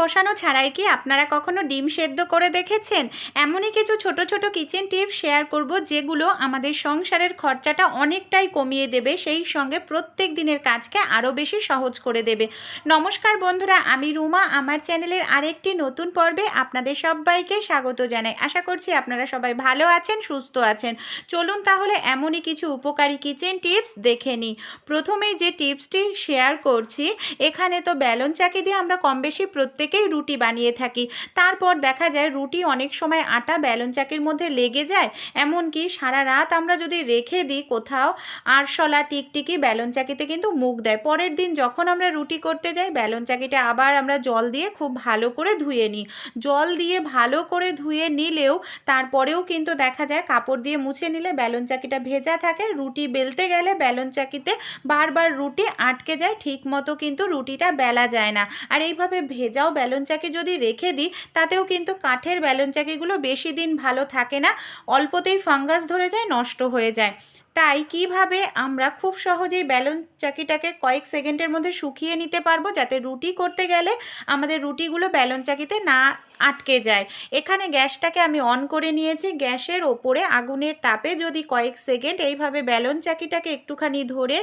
বসানো ছাড়াই কি আপনারা কখনো ডিম সেদ্ধ করে দেখেছেন? এমনই কিছু ছোট ছোট কিচেন টিপস শেয়ার করব যেগুলো আমাদের সংসারের খরচাটা অনেকটাই কমিয়ে দেবে, সেই সঙ্গে প্রত্যেক দিনের কাজকে আরও বেশি সহজ করে দেবে। নমস্কার বন্ধুরা, আমি রুমা। আমার চ্যানেলের আরেকটি নতুন পর্বে আপনাদের সবাইকে স্বাগত জানাই। আশা করছি আপনারা সবাই ভালো আছেন, সুস্থ আছেন। চলুন তাহলে এমনই কিছু উপকারী কিচেন টিপস দেখে নিই। প্রথমেই যে টিপসটি শেয়ার করছি, এখানে তো ব্যালন চাকি দিয়ে আমরা কম বেশি প্রত্যেকেই রুটি বানিয়ে থাকি। তারপর দেখা যায় রুটি অনেক সময় আটা ব্যালন চাকির মধ্যে লেগে যায়। এমনকি সারা রাত আমরা যদি রেখে দিই কোথাও, আরশলা, টিকটিকি ব্যালন চাকিতে কিন্তু মুখ দেয়। পরের দিন যখন আমরা রুটি করতে যাই ব্যালন চাকিটা আবার আমরা জল দিয়ে খুব ভালো করে ধুয়ে নিই। জল দিয়ে ভালো করে ধুয়ে নিলেও তারপরেও কিন্তু দেখা যায় কাপড় দিয়ে মুছে নিলে ব্যালন চাকিটা ভেজা থাকে। রুটি বেলতে গেলে ব্যালন চাকিতে বারবার রুটি আটকে যায়। ঠিক মতো কিন্তু রুটিটা বেলা যায় না। আর এইভাবে ভেজাও ব্যালন চাকি যদি রেখে দিই, তাতেও কিন্তু কাঠের ব্যালন চাকিগুলো বেশি দিন ভালো থাকে না, অল্পতেই ফাঙ্গাস ধরে যায়, নষ্ট হয়ে যায়। তাই কীভাবে আমরা খুব সহজেই ব্যালন চাকিটাকে কয়েক সেকেন্ডের মধ্যে শুকিয়ে নিতে পারব? যাতে রুটি করতে গেলে আমাদের রুটিগুলো ব্যালন চাকিতে না আটকে যায়। এখানে গ্যাসটাকে আমি অন করে নিয়েছি। গ্যাসের ওপরে আগুনের তাপে যদি কয়েক সেকেন্ড এইভাবে ব্যালন চাকিটাকে একটুখানি ধরে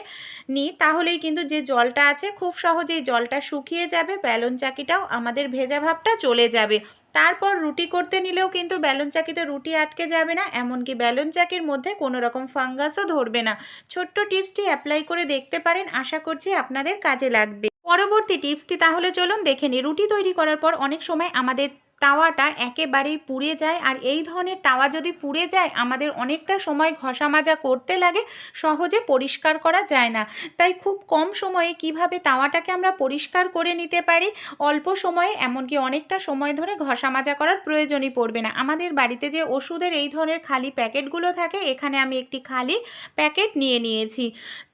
নিই তাহলেই কিন্তু যে জলটা আছে, খুব সহজেই জলটা শুকিয়ে যাবে। ব্যালন চাকিটাও আমাদের ভেজা ভাবটা চলে যাবে। তারপর রুটি করতে নিলেও কিন্তু ব্যালন চাকিতে রুটি আটকে যাবে না, এমনকি ব্যালন চাকির মধ্যে কোনো রকম ফাঙ্গাসও ধরবে না। ছোট্ট টিপসটি অ্যাপ্লাই করে দেখতে পারেন, আশা করছি আপনাদের কাজে লাগবে। পরবর্তী টিপসটি তাহলে চলুন দেখে নিই। রুটি তৈরি করার পর অনেক সময় আমাদের তাওয়াটা একেবারেই পুড়ে যায়। আর এই ধরনের তাওয়া যদি পুড়ে যায়, আমাদের অনেকটা সময় ঘষা মাজা করতে লাগে, সহজে পরিষ্কার করা যায় না। তাই খুব কম সময়ে কীভাবে তাওয়াটাকে আমরা পরিষ্কার করে নিতে পারি, অল্প সময়ে, এমনকি অনেকটা সময় ধরে ঘষা মাজা করার প্রয়োজনই পড়বে না। আমাদের বাড়িতে যে ওষুধের এই ধরনের খালি প্যাকেটগুলো থাকে, এখানে আমি একটি খালি প্যাকেট নিয়ে নিয়েছি।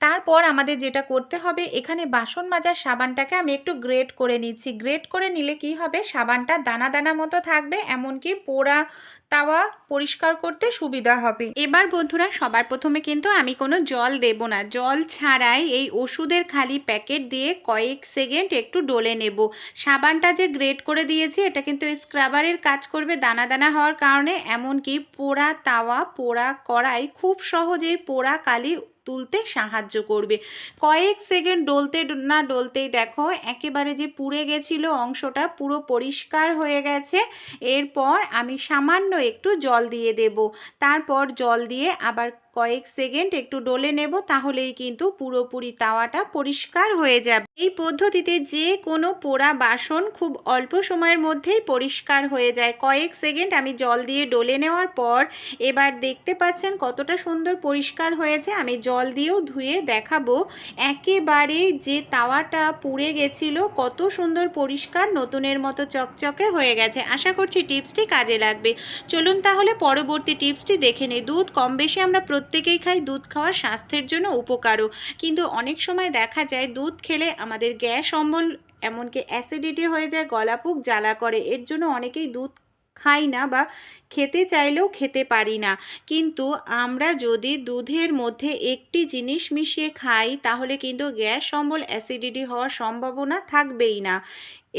তারপর আমাদের যেটা করতে হবে, এখানে বাসন মাজার সাবানটাকে আমি একটু গ্রেট করে নিচ্ছি। গ্রেট করে নিলে কি হবে? সাবানটা দানা দানা মতো থাকবে, এমনকি পোড়া তাওয়া পরিষ্কার করতে সুবিধা হবে। এবার বন্ধুরা, সবার প্রথমে কিন্তু আমি কোনো জল দেব না। জল ছাড়াই এই ওষুধের খালি প্যাকেট দিয়ে কয়েক সেকেন্ড একটু ডলে নেব। সাবানটা যে গ্রেট করে দিয়েছি, এটা কিন্তু স্ক্রাবারের কাজ করবে দানা দানা হওয়ার কারণে, এমনকি পোড়া তাওয়া, পোড়া কড়াই খুব সহজেই পোড়া কালি তুলতে সাহায্য করবে। কয়েক সেকেন্ড ডলতে না ডলতেই দেখো, একেবারে যে পুড়ে গেছিল অংশটা পুরো পরিষ্কার হয়ে গেছে। এরপর আমি সামান্য একটু জল দিয়ে দেব। তারপর জল দিয়ে আবার কয়েক সেকেন্ড একটু ডলে নেব, তাহলেই কিন্তু পুরোপুরি তাওয়াটা পরিষ্কার হয়ে যাবে। এই পদ্ধতিতে যে কোনো পোড়া বাসন খুব অল্প সময়ের মধ্যেই পরিষ্কার হয়ে যায়। কয়েক সেকেন্ড আমি জল দিয়ে ডলে নেওয়ার পর এবার দেখতে পাচ্ছেন কতটা সুন্দর পরিষ্কার হয়েছে। আমি জল দিয়েও ধুয়ে দেখাবো। একেবারে যে তাওয়াটা পুড়ে গেছিল, কত সুন্দর পরিষ্কার নতুনের মতো চকচকে হয়ে গেছে। আশা করছি টিপসটি কাজে লাগবে। চলুন তাহলে পরবর্তী টিপসটি দেখে নিই। দুধ কম বেশি আমরা প্রত্যেকেই খাই দুধ খাওয়া স্বাস্থ্যের জন্য উপকারও। কিন্তু অনেক সময় দেখা যায় দুধ খেলে আমাদের গ্যাস অম্বল, এমনকি অ্যাসিডিটি হয়ে যায় গলাপুক জ্বালা করে। এর জন্য অনেকেই দুধ খাই না বা খেতে চাইলেও খেতে পারি না। কিন্তু আমরা যদি দুধের মধ্যে একটি জিনিস মিশিয়ে খাই, তাহলে কিন্তু গ্যাস অম্বল, অ্যাসিডিটি হওয়ার সম্ভাবনা থাকবেই না।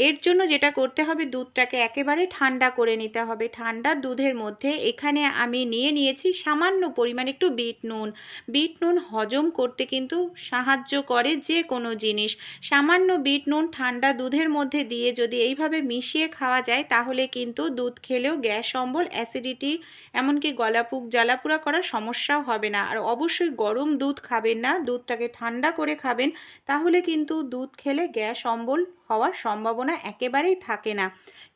এর জন্য যেটা করতে হবে, দুধটাকে একেবারে ঠান্ডা করে নিতে হবে। ঠান্ডা দুধের মধ্যে এখানে আমি নিয়ে নিয়েছি সামান্য পরিমাণ একটু বিট নুন। বিট নুন হজম করতে কিন্তু সাহায্য করে যে কোনো জিনিস। সামান্য বিট নুন ঠান্ডা দুধের মধ্যে দিয়ে যদি এইভাবে মিশিয়ে খাওয়া যায়, তাহলে কিন্তু দুধ খেলেও গ্যাস, অম্বল, অ্যাসিডিটি, এমনকি গলাপুক জ্বালাপুরা করার সমস্যাও হবে না। আর অবশ্যই গরম দুধ খাবেন না, দুধটাকে ঠান্ডা করে খাবেন, তাহলে কিন্তু দুধ খেলে গ্যাস, অম্বল হওয়ার সম্ভাবনা একেবারেই থাকে না।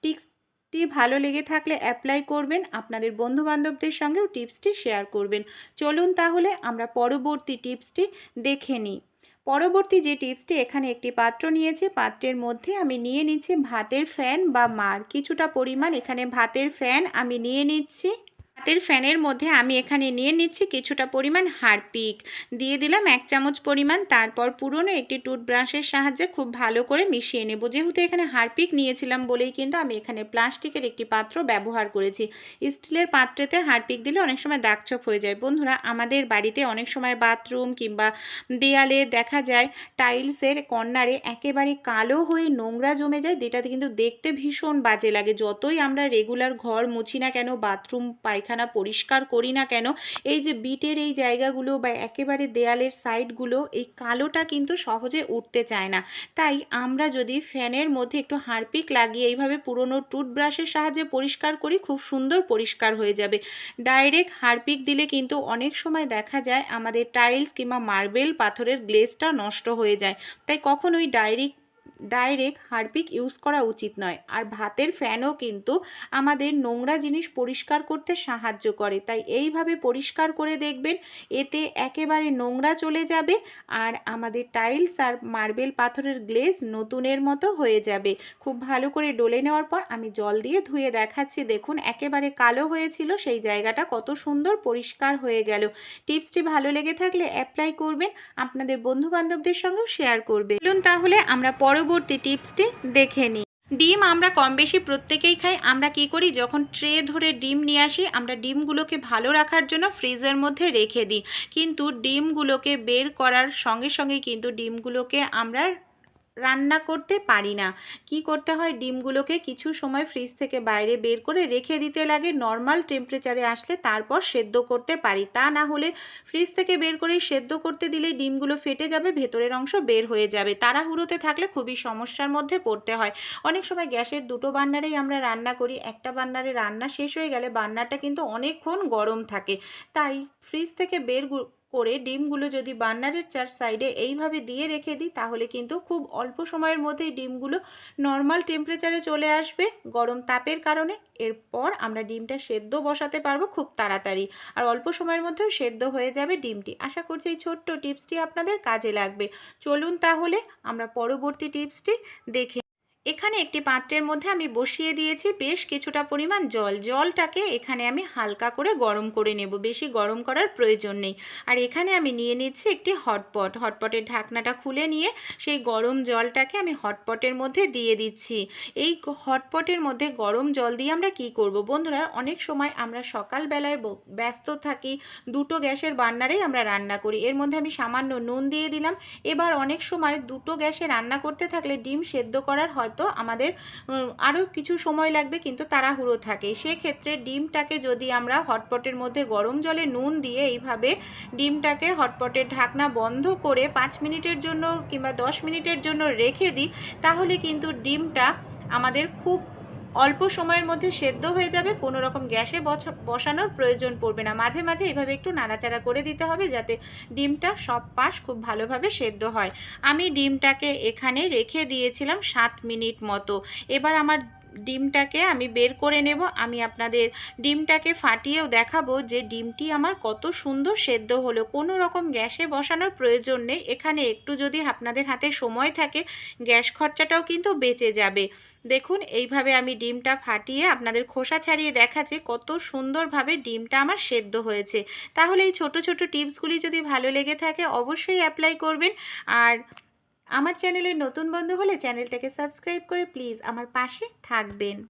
টিপসটি ভালো লেগে থাকলে অ্যাপ্লাই করবেন, আপনাদের বন্ধুবান্ধবদের সঙ্গেও টিপসটি শেয়ার করবেন। চলুন তাহলে আমরা পরবর্তী টিপসটি দেখে নিই। পরবর্তী যে টিপসটি এখানে একটি পাত্র নিয়েছি, পাত্রের মধ্যে আমি নিয়ে নিচ্ছি ভাতের ফ্যান বা মার। কিছুটা পরিমাণ এখানে ভাতের ফ্যান আমি নিয়ে নিচ্ছি। হাতের ফ্যানের মধ্যে আমি এখানে নিয়ে নিচ্ছি কিছুটা পরিমাণ হারপিক। দিয়ে দিলাম এক চামচ পরিমাণ, তারপর পুরনো একটি টুথব্রাশের সাহায্যে খুব ভালো করে মিশিয়ে নেব। যেহেতু এখানে হারপিক নিয়েছিলাম বলেই কিন্তু আমি এখানে প্লাস্টিকের একটি পাত্র ব্যবহার করেছি। স্টিলের পাত্রেতে হারপিক দিলে অনেক সময় দাগছোপ হয়ে যায়। বন্ধুরা, আমাদের বাড়িতে অনেক সময় বাথরুম কিংবা দেয়ালে দেখা যায় টাইলসের কর্নারে একেবারে কালো হয়ে নোংরা জমে যায়, যেটাতে কিন্তু দেখতে ভীষণ বাজে লাগে। যতই আমরা রেগুলার ঘর মুছি না কেন, বাথরুম, পায়খানা পরিষ্কার করি না কেন, এই যে বিটের এই জায়গাগুলো বা একেবারে দেয়ালের সাইডগুলো, এই কালোটা কিন্তু সহজে উঠতে চায় না। তাই আমরা যদি ফ্যানের মধ্যে একটু হারপিক লাগিয়ে এইভাবে পুরনো টুথব্রাশের সাহায্যে পরিষ্কার করি, খুব সুন্দর পরিষ্কার হয়ে যাবে। ডাইরেক্ট হারপিক দিলে কিন্তু অনেক সময় দেখা যায় আমাদের টাইলস কিংবা মার্বেল পাথরের গ্লেজটা নষ্ট হয়ে যায়। তাই কখনোই ডাইরেক্ট ডাইরেক্ট হারপিক ইউজ করা উচিত নয়। আর ভাতের ফ্যানও কিন্তু আমাদের নোংরা জিনিস পরিষ্কার করতে সাহায্য করে। তাই এইভাবে পরিষ্কার করে দেখবেন, এতে একেবারে নোংরা চলে যাবে আর আমাদের টাইলস আর মার্বেল পাথরের গ্লেজ নতুনের মতো হয়ে যাবে। খুব ভালো করে ডলে নেওয়ার পর আমি জল দিয়ে ধুয়ে দেখাচ্ছি। দেখুন, একেবারে কালো হয়েছিল, সেই জায়গাটা কত সুন্দর পরিষ্কার হয়ে গেল। টিপসটি ভালো লেগে থাকলে অ্যাপ্লাই করবেন, আপনাদের বন্ধু বান্ধবদের সঙ্গেও শেয়ার করবে চলুন তাহলে আমরা পরবর্তী টিপসটি দেখে নিই। ডিম আমরা কম বেশি প্রত্যেকেই খাই। আমরা কি করি? যখন ট্রে ধরে ডিম নিয়ে আসি, আমরা ডিমগুলোকে ভালো রাখার জন্য ফ্রিজের মধ্যে রেখে দিই। কিন্তু ডিমগুলোকে বের করার সঙ্গে সঙ্গে কিন্তু ডিমগুলোকে আমরা রান্না করতে পারি না। কি করতে হয়? ডিমগুলোকে কিছু সময় ফ্রিজ থেকে বাইরে বের করে রেখে দিতে লাগে। নর্মাল টেম্পারেচারে আসলে তারপর সেদ্ধ করতে পারি। তা না হলে ফ্রিজ থেকে বের করে সেদ্ধ করতে দিলে ডিমগুলো ফেটে যাবে, ভেতরের অংশ বের হয়ে যাবে। তাড়াহুড়োতে থাকলে খুবই সমস্যার মধ্যে পড়তে হয়। অনেক সময় গ্যাসের দুটো বান্নারেই আমরা রান্না করি। একটা বান্নারে রান্না শেষ হয়ে গেলে বান্নারটা কিন্তু অনেকক্ষণ গরম থাকে। তাই ফ্রিজ থেকে বের করে ডিমগুলো যদি বার্নারের চার সাইডে এইভাবে দিয়ে রেখে দিই, তাহলে কিন্তু খুব অল্প সময়ের মধ্যেই ডিমগুলো নর্মাল টেম্পারেচারে চলে আসবে গরম তাপের কারণে। এরপর আমরা ডিমটা সেদ্ধ বসাতে পারব খুব তাড়াতাড়ি আর অল্প সময়ের মধ্যেও সেদ্ধ হয়ে যাবে ডিমটি। আশা করছি এই ছোট্ট টিপসটি আপনাদের কাজে লাগবে। চলুন তাহলে আমরা পরবর্তী টিপসটি দেখে এখানে একটি পাত্রের মধ্যে আমি বসিয়ে দিয়েছি বেশ কিছুটা পরিমাণ জল। জলটাকে এখানে আমি হালকা করে গরম করে নেব, বেশি গরম করার প্রয়োজন নেই। আর এখানে আমি নিয়ে নিচ্ছি একটি হটপট। হটপটের ঢাকনাটা খুলে নিয়ে সেই গরম জলটাকে আমি হটপটের মধ্যে দিয়ে দিচ্ছি। এই হটপটের মধ্যে গরম জল দিয়ে আমরা কি করব? বন্ধুরা, অনেক সময় আমরা সকালবেলায় ব্যস্ত থাকি, দুটো গ্যাসের বান্নারেই আমরা রান্না করি। এর মধ্যে আমি সামান্য নুন দিয়ে দিলাম। এবার অনেক সময় দুটো গ্যাসে রান্না করতে থাকলে ডিম সেদ্ধ করার হয় হয়তো আমাদের আরও কিছু সময় লাগবে কিন্তু তাড়াহুড়ো থাকে। সেক্ষেত্রে ডিমটাকে যদি আমরা হটপটের মধ্যে গরম জলে নুন দিয়ে এইভাবে ডিমটাকে হটপটের ঢাকনা বন্ধ করে পাঁচ মিনিটের জন্য কিংবা দশ মিনিটের জন্য রেখে দিই, তাহলে কিন্তু ডিমটা আমাদের খুব অল্প সময়ের মধ্যে সেদ্ধ হয়ে যাবে, কোনো রকম গ্যাসে বসানোর প্রয়োজন পড়বে না। মাঝে মাঝে এভাবে একটু নাড়াচাড়া করে দিতে হবে যাতে ডিমটা সব পাশ খুব ভালোভাবে সেদ্ধ হয়। আমি ডিমটাকে এখানে রেখে দিয়েছিলাম সাত মিনিট মতো। এবার আমার ডিমটাকে আমি বের করে নেব। আমি আপনাদের ডিমটাকে ফাটিয়েও দেখাবো যে ডিমটি আমার কত সুন্দর সেদ্ধ হলো। কোনো রকম গ্যাসে বসানোর প্রয়োজন নেই। এখানে একটু যদি আপনাদের হাতে সময় থাকে, গ্যাস খরচাটাও কিন্তু বেঁচে যাবে। দেখুন, এইভাবে আমি ডিমটা ফাটিয়ে আপনাদের খোসা ছাড়িয়ে দেখাচ্ছে কত সুন্দরভাবে ডিমটা আমার সেদ্ধ হয়েছে। তাহলে এই ছোট ছোট টিপসগুলি যদি ভালো লেগে থাকে, অবশ্যই অ্যাপ্লাই করবেন। আর আমার চ্যানেলের নতুন বন্ধু হলে চ্যানেলটাকে সাবস্ক্রাইব করে প্লিজ আমার পাশে থাকবেন।